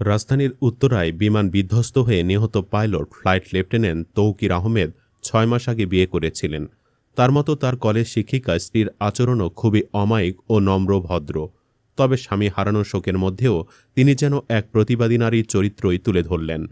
রাজধানীর উত্তরায় বিমান বিধ্বস্ত হয়ে নিহত pilot flight lieutenant Tauqir Ahmed ছয় মাস আগে বিয়ে করেছিলেন। তার মতো তার কলেজ শিক্ষিকা স্ত্রীর আচরণও খুবই অমায়িক ও নম্র ভদ্র। তবে স্বামী হারানোর শোকের মধ্যেও তিনি যেন এক প্রতিবাদী নারীর চরিত্রই তুলে ধরলেন।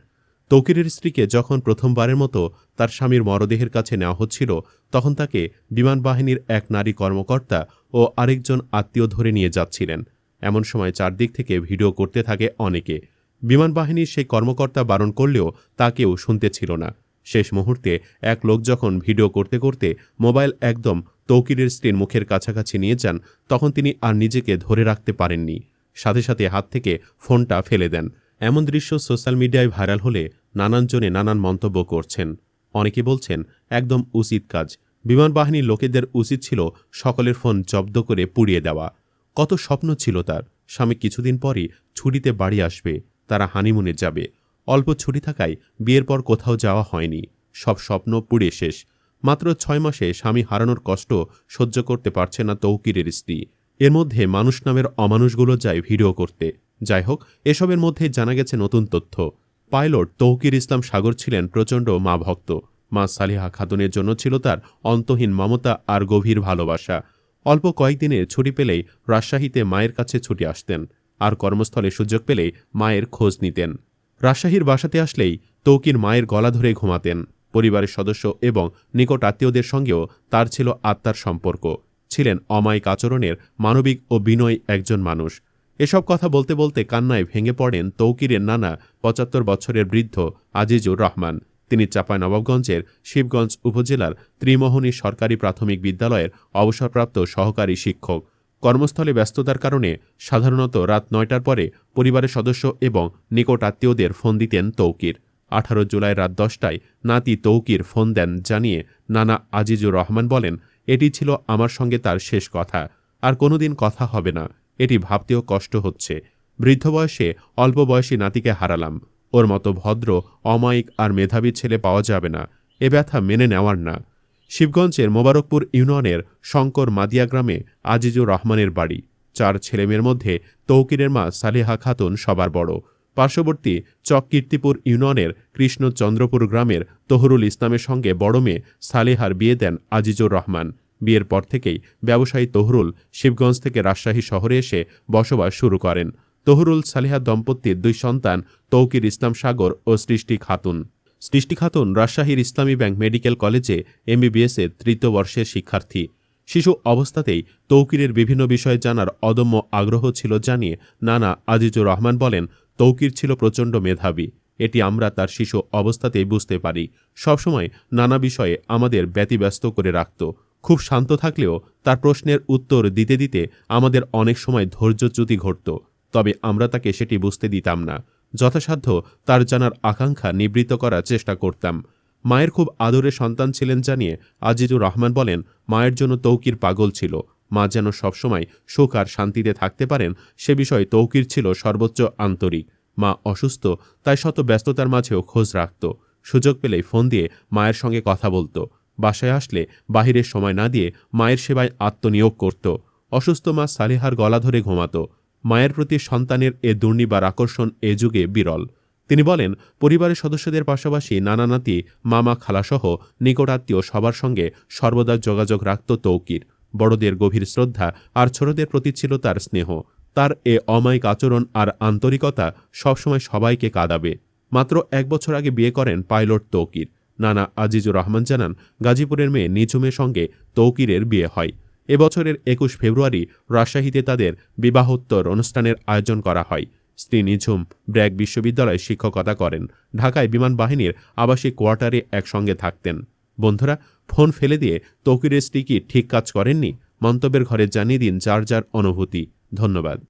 তৌকিরের স্ত্রীকে যখন প্রথমবারের মতো তার স্বামীর মরদেহের কাছে নেওয়া হচ্ছিল, তখন তাকে বিমান বাহিনীর এক নারী কর্মকর্তা ও আরেকজন আত্মীয় ধরে নিয়ে যাচ্ছিলেন। এমন সময় চারদিক থেকে ভিডিও করতে থাকে অনেকে। বিমান বাহিনীর সেই কর্মকর্তা বারণ করলেও তা কেউ শুনতে ছিল না। শেষ মুহূর্তে এক লোক যখন ভিডিও করতে করতে মোবাইল একদম তৌকিরের স্ত্রীর মুখের কাছাকাছি নিয়ে যান, তখন তিনি আর নিজেকে ধরে রাখতে পারেননি। সাথে সাথে হাত থেকে ফোনটা ফেলে দেন। এমন দৃশ্য সোশ্যাল মিডিয়ায় ভাইরাল হলে নানানজনে নানান মন্তব্য করছেন। অনেকে বলছেন, একদম উচিত কাজ। বিমান বাহিনীর লোকেদের উচিত ছিল সকলের ফোন জব্দ করে পুড়িয়ে দেওয়া। কত স্বপ্ন ছিল তার। স্বামী কিছুদিন পরই ছুটিতে বাড়ি আসবে। তারা হানিমুনে যাবে। অল্প ছুটি থাকায় বিয়ের পর কোথাও যাওয়া হয়নি। সব স্বপ্ন পুড়ে শেষ। মাত্র ছয় মাসে স্বামী হারানোর কষ্ট সহ্য করতে পারছে না তৌকিরের স্ত্রী। এর মধ্যে মানুষ নামের অমানুষগুলো যায় ভিডিও করতে। যাই হোক, এসবের মধ্যে জানা গেছে নতুন তথ্য। পাইলট তৌকির ইসলাম সাগর ছিলেন প্রচণ্ড মা ভক্ত। মা সালিহা খাতুনের জন্য ছিল তার অন্তহীন মমতা আর গভীর ভালোবাসা। অল্প কয়েকদিনের ছুটি পেলেই রাজশাহীতে মায়ের কাছে ছুটি আসতেন। আর কর্মস্থলে সুযোগ পেলে মায়ের খোঁজ নিতেন। রাজশাহীর বাসাতে আসলেই তৌকির মায়ের গলা ধরে ঘুমাতেন। পরিবারের সদস্য এবং নিকট আত্মীয়দের সঙ্গেও তার ছিল আত্মার সম্পর্ক। ছিলেন অমায়িক আচরণের মানবিক ও বিনয় একজন মানুষ। এসব কথা বলতে বলতে কান্নায় ভেঙে পড়েন তৌকিরের নানা পঁচাত্তর বছরের বৃদ্ধ আজিজুর রহমান। তিনি চাঁপাইনবাবগঞ্জের শিবগঞ্জ উপজেলার ত্রিমোহনী সরকারি প্রাথমিক বিদ্যালয়ের অবসরপ্রাপ্ত সহকারী শিক্ষক। কর্মস্থলে ব্যস্ততার কারণে সাধারণত রাত নয়টার পরে পরিবারের সদস্য এবং নিকট আত্মীয়দের ফোন দিতেন তৌকির। আঠারো জুলাই রাত দশটায় নাতি তৌকির ফোন দেন জানিয়ে নানা আজিজুর রহমান বলেন, এটি ছিল আমার সঙ্গে তার শেষ কথা। আর কোনোদিন কথা হবে না। এটি ভাবতেও কষ্ট হচ্ছে। বৃদ্ধ বয়সে অল্প বয়সী নাতিকে হারালাম। ওর মতো ভদ্র, অমায়িক আর মেধাবী ছেলে পাওয়া যাবে না। এ ব্যথা মেনে নেওয়ার না। শিবগঞ্জের মোবারকপুর ইউনিয়নের শঙ্কর মাদিয়া গ্রামে আজিজুর রহমানের বাড়ি। চার ছেলেমেয়ের মধ্যে তৌকিরের মা সালেহা খাতুন সবার বড়। পার্শ্ববর্তী চক কীর্তিপুর ইউনিয়নের কৃষ্ণচন্দ্রপুর গ্রামের তহরুল ইসলামের সঙ্গে বড় মেয়ে সালেহার বিয়ে দেন আজিজুর রহমান। বিয়ের পর থেকেই ব্যবসায়ী তহরুল শিবগঞ্জ থেকে রাজশাহী শহরে এসে বসবাস শুরু করেন। তহরুল সালেহা দম্পতির দুই সন্তান তৌকির ইসলাম সাগর ও সৃষ্টি খাতুন। সৃষ্টি খাতুন রাজশাহীর ইসলামী ব্যাংক মেডিকেল কলেজে এমবিবিএসের তৃতীয় বর্ষের শিক্ষার্থী। শিশু অবস্থাতেই তৌকিরের বিভিন্ন বিষয়ে জানার অদম্য আগ্রহ ছিল জানিয়ে নানা আজিজুর রহমান বলেন, তৌকির ছিল প্রচণ্ড মেধাবী। এটি আমরা তার শিশু অবস্থাতেই বুঝতে পারি। সবসময় নানা বিষয়ে আমাদের ব্যতিব্যস্ত করে রাখত। খুব শান্ত থাকলেও তার প্রশ্নের উত্তর দিতে দিতে আমাদের অনেক সময় ধৈর্যচ্যুতি ঘটত। তবে আমরা তাকে সেটি বুঝতে দিতাম না। যথাসাধ্য তার জানার আকাঙ্ক্ষা নিবৃত্ত করার চেষ্টা করতাম। মায়ের খুব আদরের সন্তান ছিলেন জানিয়ে আজিজুর রহমান বলেন, মায়ের জন্য তৌকির পাগল ছিল। মা যেন সবসময় সুখ আর শান্তিতে থাকতে পারেন, সে বিষয়ে তৌকির ছিল সর্বোচ্চ আন্তরিক। মা অসুস্থ, তাই শত ব্যস্ততার মাঝেও খোঁজ রাখত। সুযোগ পেলেই ফোন দিয়ে মায়ের সঙ্গে কথা বলতো। বাসায় আসলে বাহিরের সময় না দিয়ে মায়ের সেবায় আত্মনিয়োগ করত। অসুস্থ মা সালেহার গলা ধরে ঘুমাত। মায়ের প্রতি সন্তানের এ দুর্নিবার আকর্ষণ এ যুগে বিরল। তিনি বলেন, পরিবারের সদস্যদের পাশাপাশি নানা নাতি, মামা খালাসহ নিকটাত্মীয় সবার সঙ্গে সর্বদা যোগাযোগ রাখত তৌকির। বড়দের গভীর শ্রদ্ধা আর ছোটদের প্রতি ছিল তার স্নেহ। তার এ অমায়িক আচরণ আর আন্তরিকতা সবসময় সবাইকে কাঁদাবে। মাত্র এক বছর আগে বিয়ে করেন পাইলট তৌকির। নানা আজিজুর রহমান জানান, গাজীপুরের মেয়ে নিঝুমের সঙ্গে তৌকিরের বিয়ে হয়। এবছরের একুশ ফেব্রুয়ারি রাজশাহীতে তাদের বিবাহোত্তর অনুষ্ঠানের আয়োজন করা হয়। স্ত্রী নিঝুম ব্র্যাক বিশ্ববিদ্যালয়ে শিক্ষকতা করেন। ঢাকায় বিমান বাহিনীর আবাসিক কোয়ার্টারে একসঙ্গে থাকতেন। বন্ধুরা, ফোন ফেলে দিয়ে তৌকিরের স্ত্রী কি ঠিক কাজ করেননি? মন্তব্যের ঘরে জানিয়ে দিন যার যার অনুভূতি। ধন্যবাদ।